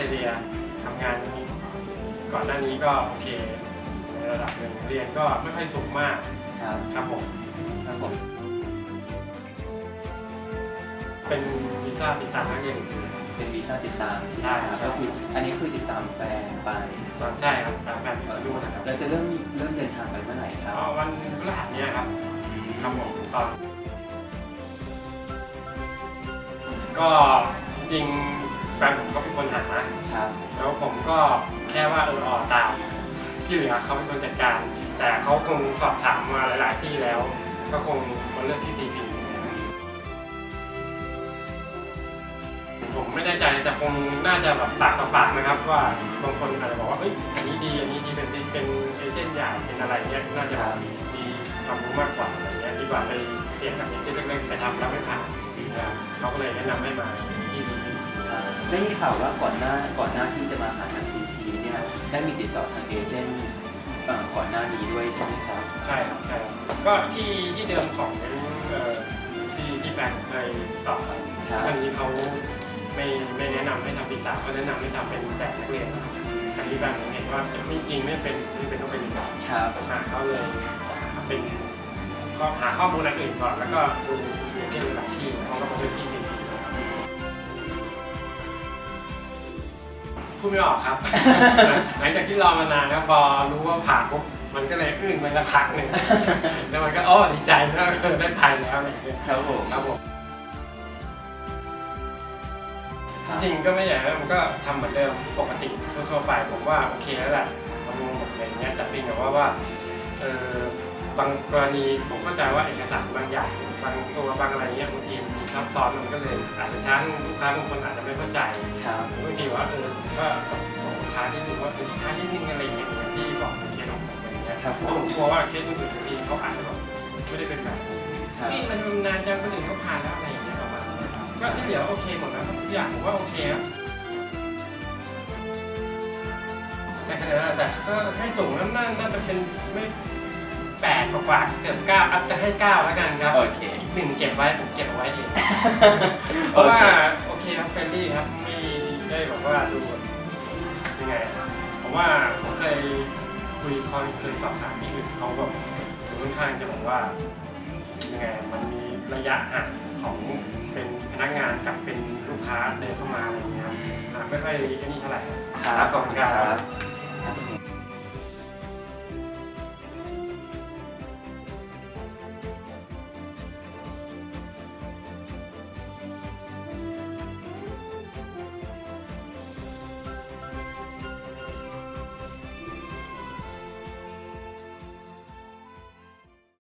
รเลียทำงานก่อนหน้านี้ก็โอเคในระดับหนึ่งเรียนก็ไม่ค่อยสูงมากครับครับผมครับผมเป็นวีซ่าติดตามนักเรียนหนังสือเป็นวีซ่าติดตามใช่ไหมครับใช่ก็คืออันนี้คือติดตามแฟนไปตอนใช่ครับติดตามแฟนที่ดูนะครับเราจะเริ่มเริ่มเดินทางไปเมื่อไหร่ครับอ๋อวันพฤหัสเนี้ยครับครับผมตอนก็จริงๆแฟนผมก็เป็นคนหาครับ แล้วผมก็แค่ว่าเออออกตาม ที่เหลือเขาเป็นคนจัดการ แต่เขาคงสอบถามมาหลาย ๆ ที่แล้ว ก็คงมาเลือกที่ CP ผมไม่แน่ใจแต่คงน่าจะแบบปากต่อปากนะครับ ว่าบางคนอาจจะบอกว่าเอ้ยอันนี้ดีอันนี้ดีเป็นซีเป็นเอเจนต์ใหญ่เป็นอะไรเงี้ยน่าจะแบบมีความรู้มากกว่าอะไรเงี้ยดีกว่าไปเสี่ยงกับเอเจนต์เล็กๆไปทำแล้วไม่ผ่านนะครับเขาก็เลยแนะนำให้มาที่ CP ครับ ได้ยินข่าวว่าก่อนหน้าก่อนหน้าที่จะมาหาทางซีพีเนี่ยได้มีติดต่อทางเอเจนต์เอ่อก่อนหน้านี้ด้วยใช่ไหมครับใช่ครับใช่ครับก็ที่ที่เดิมของเอ่อที่ที่แฟนเคยต่อไปครับครั้งนี้เขาไม่ไม่แนะนำให้ทำติดตามเขาแนะนำให้ทำเป็นแบบนักเรียนนะครับครั้งนี้แฟนผมเห็นว่าจะไม่จริงไม่เป็นไม่เป็นต้องเป็นอย่างนั้นครับหาเขาเลยเป็นก็หาข้อมูลอันอื่นก่อนแล้วก็ดูเรียนที่ระดับที่เขาก็มาเป็นที่สี่ พูดไม่ออกครับ หลังจากที่รอมานานแล้วพอรู้ว่าผ่านปุ๊บมันก็เลยอึ้งไปละครั้งหนึ่งแล้วมันก็อ้อดีใจนะเออได้ไปแล้วอะไรอย่างเงี้ยครับผมครับผมครับจริงๆก็ไม่ใหญ่นะมันก็ทำเหมือนเดิมปกติทั่วๆไปผมว่าโอเคแล้วแหละทำหมดอะไรอย่างเงี้ยแต่เพียงแต่ว่าว่าเออบางกรณีผมเข้าใจว่าเอกสารบางอย่าง บางตัวบางอะไรเงี้ยบางทีมันซับซ้อนมันก็เลยอาจจะช้าลูกค้าบางคนอาจจะไม่เข้าใจครับบางทีว่าเออก็บอกลูกค้าที่ดูว่าเป็นช้านิดนึงอะไรอย่างเงี้ยอย่างที่บอกในเคสของผมอะไรเงี้ยครับเพผราะผมมกลัวว่าเคสคนอื่นบางทีเขาอาจจะแบบไม่ได้เป็นแบบครับนี่มันนานจังคนอื่นเขาผ่านแล้วอะไรอย่างเงี้ยประมาณนี้ครับก็ที่เหลือโอเคหมดแล้วทุกอย่างผมว่าโอเคครับแต่ขนาดนั้นแต่ก็ให้สูงนั้นน่าน่าจะเป็นไม่ แปดกว่าๆเกือบเก้าอาจจะให้เก้าแล้วกันครับโอเคอีกหนึ่งเก็บไว้ผมเก็บเอาไว้เองเพราะว่าโอเคครับเฟรนลี่ครับไม่ได้แบบว่าดูยังไงอะผมว่าผมเคยคุยคอยเคยสอบถามที่อื่นเขาแบบค่อนข้างจะบอกว่ายังไงอะมันมีระยะห่างของเป็นพนักงานกับเป็นลูกค้าเดินเข้ามาอะไรอย่างเงี้ยครับอะไม่ค่อยไอ้นี่เท่าไหร่ครับขอบคุณครับครับ